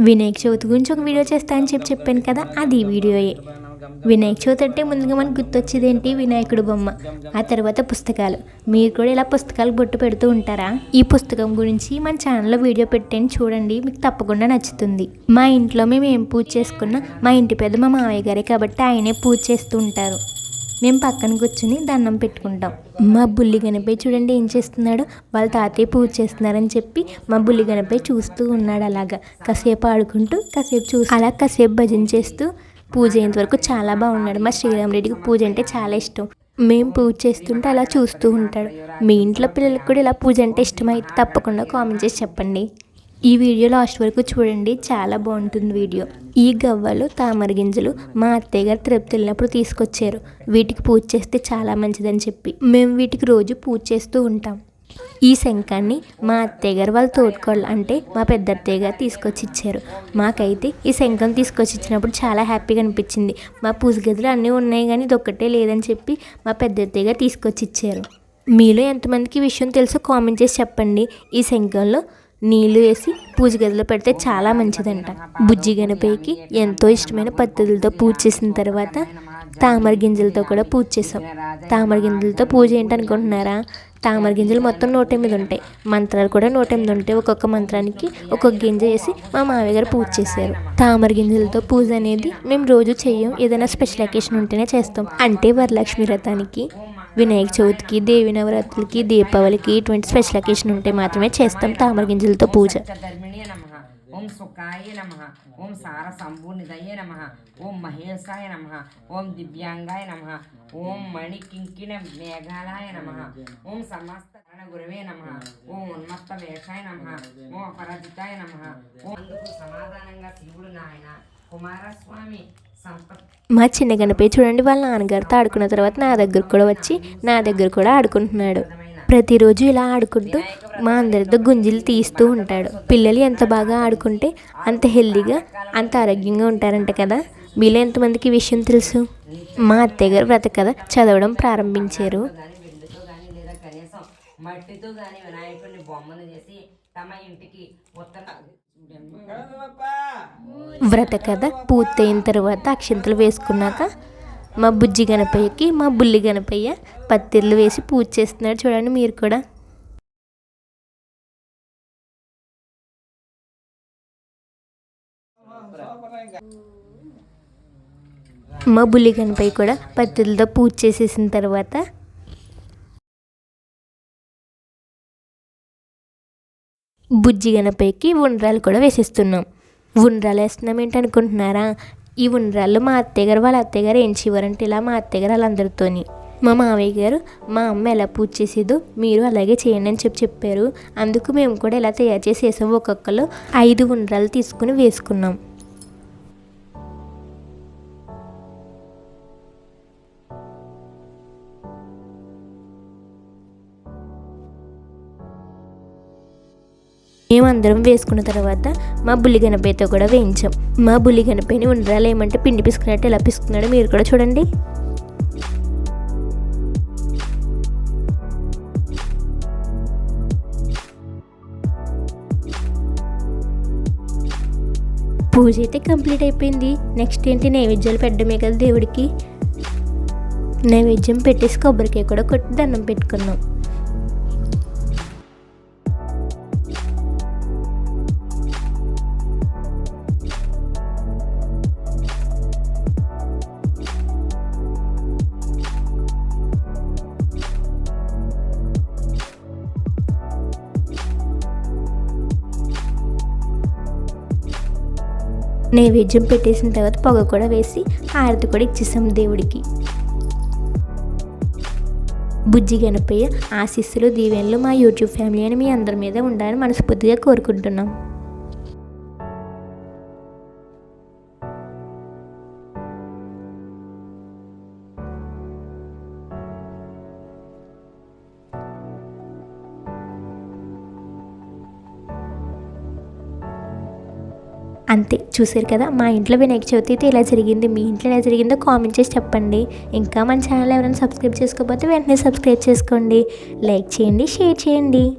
వినాయక చవితి గురించి ఒక వీడియో చేస్తా అని చెప్పి చెప్పాను కదా అది వీడియోయే. వినాయక చవితి అంటే ముందుగా మనకు గుర్తొచ్చేది ఏంటి వినాయకుడు బొమ్మ. ఆ తర్వాత పుస్తకాలు. మీరు కూడా ఇలా పుస్తకాలు బొట్టు పెడుతూ ఉంటారా? ఈ పుస్తకం గురించి మన ఛానల్లో వీడియో పెట్టాను చూడండి. మీకు తప్పకుండా నచ్చుతుంది. మా ఇంట్లో మేము ఏం పూజ చేసుకున్నా మా ఇంటి పెద్ద మా మామయ్య గారే కాబట్టి ఆయనే పూజ చేస్తూ ఉంటారు. మేము పక్కన కూర్చుని దండం పెట్టుకుంటాం. మా బుల్లి గణపై చూడండి ఏం చేస్తున్నాడు వాళ్ళ తాతయ్య పూజ చేస్తున్నారని చెప్పి మా బుల్లి గణపై చూస్తూ ఉన్నాడు అలాగా. కాసేపు ఆడుకుంటూ కాసేపు చూ అలా కాసేపు భజన చేస్తూ పూజ అయ్యేంత వరకు చాలా బాగున్నాడు. మా శ్రీరామరెడ్డికి పూజ అంటే చాలా ఇష్టం. మేము పూజ చేస్తుంటే అలా చూస్తూ ఉంటాడు. మీ ఇంట్లో పిల్లలకు కూడా ఇలా పూజ అంటే ఇష్టమైతే తప్పకుండా కామెంట్ చేసి చెప్పండి. ఈ వీడియో లాస్ట్ వరకు చూడండి. చాలా బాగుంటుంది వీడియో. ఈ గవ్వలు తామర గింజలు మా అత్తయ్య గారు తిరుపతి వెళ్ళినప్పుడు తీసుకొచ్చారు. వీటికి పూజ చేస్తే చాలా మంచిదని చెప్పి మేము వీటికి రోజు పూజ చేస్తూ ఉంటాం. ఈ శంఖాన్ని మా అత్తయ్య గారు వాళ్ళ తోడుకోళ్ళు అంటే మా పెద్ద అత్తయ్య గారు తీసుకొచ్చి ఇచ్చారు. మాకైతే ఈ శంఖం తీసుకొచ్చి ఇచ్చినప్పుడు చాలా హ్యాపీగా అనిపించింది. మా పూజ గదులు అన్నీ ఉన్నాయి కానీ ఇది ఒక్కటే లేదని చెప్పి మా పెద్ద అత్తయ్య గారు తీసుకొచ్చి ఇచ్చారు. మీలో ఎంతమందికి ఈ విషయం తెలుసో కామెంట్ చేసి చెప్పండి. ఈ శంఖంలో నీళ్ళు వేసి పూజ గదిలో పెడితే చాలా మంచిదంట. బుజ్జి గణపయ్యకి ఎంతో ఇష్టమైన పద్ధతులతో పూజ చేసిన తర్వాత తామర గింజలతో కూడా పూజ చేసాం తామర గింజలతో పూజ ఏంటనుకుంటున్నారా? తామర గింజలు మొత్తం నూట ఎనిమిది ఉంటాయి. మంత్రాలు కూడా నూట ఎనిమిది ఉంటాయి. ఒక్కొక్క మంత్రానికి ఒక్కొక్క గింజ వేసి మా మామయ్య గారు పూజ చేశారు. తామర గింజలతో పూజ అనేది మేము రోజు చెయ్యం ఏదైనా స్పెషల్ అకేషన్ ఉంటేనే చేస్తాం. అంటే వరలక్ష్మి వ్రతానికి వినాయక చవితికి దేవి నవరాత్రులకి దీపావళికి ఇటువంటి స్పెషల్ అకేషన్ ఉంటే మాత్రమే చేస్తాం. తామర గింజలతో పూజ. ఓం సుఖాయ నమ. ఓం సార సంపూర్ణిదయే నమ. ఓం మహేశాయ నమ. ఓం దివ్యాంగాయ నమ. ఓం మణికింకిణ మేఘాలయ నమ. ఓం సమస్త గురవే నమ. ఓం ఉన్మత్త వేషాయ నమ. ఓం అపరాజితాయ నమ. ఓం అందుకు సమాధానంగా శివుడు నాయన కుమారస్వామి మా చిన్న గణపయ్య చూడండి వాళ్ళ నాన్నగారితో ఆడుకున్న తర్వాత నా దగ్గర కూడా వచ్చి నా దగ్గర కూడా ఆడుకుంటున్నాడు. ప్రతిరోజు ఇలా ఆడుకుంటూ మా అందరితో గుంజీలు తీస్తూ ఉంటాడు. పిల్లలు ఎంత బాగా ఆడుకుంటే అంత హెల్దీగా అంత ఆరోగ్యంగా ఉంటారంట కదా. మీలో ఎంతమందికి ఈ విషయం తెలుసు? మా అత్తయ్య గారు వ్రత కథ చదవడం ప్రారంభించారు. మట్టితో కానీ వినాయకుడిని బొమ్మను చేసి తమ ఇంటికి ఉత్తర వ్రత కథ పూర్తయిన తర్వాత అక్షింతలు వేసుకున్నాక మా బుజ్జి గణపయ్యకి మా బుల్లి గణపయ్య పత్తిర్లు వేసి పూజ చేస్తున్నాడు చూడండి మీరు కూడా. మా బుల్లి గణపయ్య కూడా పత్తిలతో పూజ చేసేసిన తర్వాత బుజ్జి గణపయ్యకి ఉండ్రాలు కూడా వేసేస్తున్నాం. ఉండ్రాలు వేస్తున్నాం ఏంటి అనుకుంటున్నారా ఈ ఉండ్రాళ్ళు మా అత్తయ్య గారు వాళ్ళ అత్తయ్య గారు ఏం చేయవారంటే ఇలా మా అత్తయ్య గారు వాళ్ళందరితోని. మా మావయ్య గారు మా అమ్మ ఎలా పూజ చేసేదో మీరు అలాగే చేయండి అని చెప్పి చెప్పారు. అందుకు మేము కూడా ఇలా తయారు చేసి వేసాం. ఒక్కొక్కరు ఐదు ఉండ్రాలు తీసుకుని వేసుకున్నాం. మేమందరం వేసుకున్న తర్వాత మా బుల్లి కూడా వేయించాం. మా బుల్లి ఉండరాలు ఏమంటే పిండి పిసుకున్నట్టు ఎలా పిసుకున్నాడో మీరు కూడా చూడండి. పూజ అయితే కంప్లీట్ అయిపోయింది. నెక్స్ట్ ఏంటి? నైవేద్యాలు పెట్టడమే కదా దేవుడికి. నైవేద్యం పెట్టేసి కొబ్బరికాయ కూడా కొట్టి దండం పెట్టుకున్నాం. నైవేద్యం పెట్టేసిన తర్వాత పొగ కూడా వేసి హారతి కూడా ఇచ్చేసాం దేవుడికి. బుజ్జి గణపయ్య ఆశీస్సులు దీవెనలు మా యూట్యూబ్ ఫ్యామిలీ అని మీ అందరి మీద ఉండాలని మనస్ఫూర్తిగా కోరుకుంటున్నాం. అంతే చూసారు కదా? మా ఇంట్లో వినాయక చవితి అయితే ఇలా జరిగింది. మీ ఇంట్లో ఎలా జరిగిందో కామెంట్ చేసి చెప్పండి. ఇంకా మన ఛానల్ ఎవరైనా సబ్స్క్రైబ్ చేసుకోకపోతే వెంటనే సబ్స్క్రైబ్ చేసుకోండి. లైక్ చేయండి షేర్ చేయండి.